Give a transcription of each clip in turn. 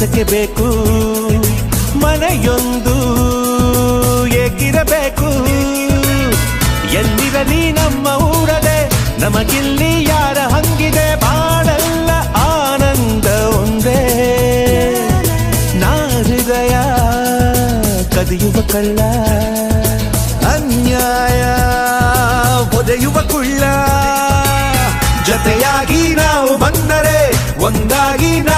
ನಮಗೆ ಬೇಕು. ಮನೆಯೊಂದು ಏಕಿರಬೇಕು ಎಲ್ಲಿರಲಿ ನಮ್ಮ ಊರದೆ? ನಮಗಿಲ್ಲಿ ಯಾರ ಹಂಗಿದೆ? ಬಾಳಲ್ಲ ಆನಂದ ಒಂದೇ. ನಾ ಹೃದಯ ಕದಿಯುವ ಕಳ್ಳ. ಅನ್ಯಾಯ ಒದೆಯುವ ಕುಳ್ಳ. ಜೊತೆಯಾಗಿ ನಾವು ಬಂದರೆ ಒಂದಾಗಿ ನಾವು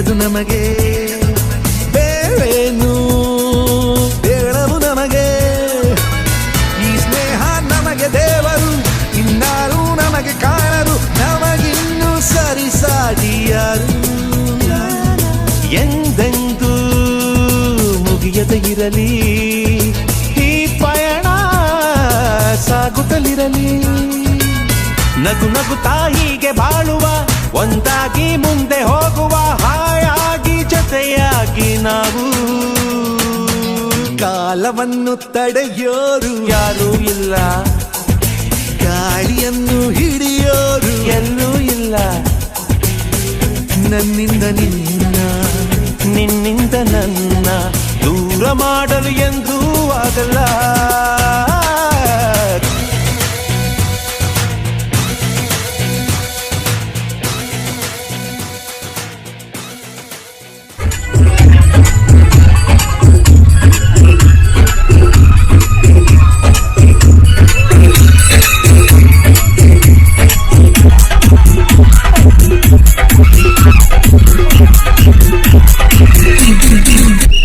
ಕೇಳದು ನಮಗೆ. ಬೇರೇನು? ಬೇಡವು ನಮಗೆ. ಈ ಸ್ನೇಹ ನಮಗೆ ದೇವರು, ಇನ್ನಾರು ನಮಗೆ ಕಾಣರು, ನಮಗಿನ್ನು ಸರಿ ಯಾರು ಎಂದೆಂದು ಮುಗಿಯದ ಇರಲಿ, ಈ ಪಯಣ ಸಾಗುತ್ತಲಿರಲಿ. ನಗು ನಗು ತಾಯಿಗೆ ಬಾಳುವ, ಒಂದಾಗಿ ಮುಂದೆ ಕಾಲವನ್ನು ತಡೆಯೋರು ಯಾರೂ ಇಲ್ಲ ಗಾಳಿಯನ್ನು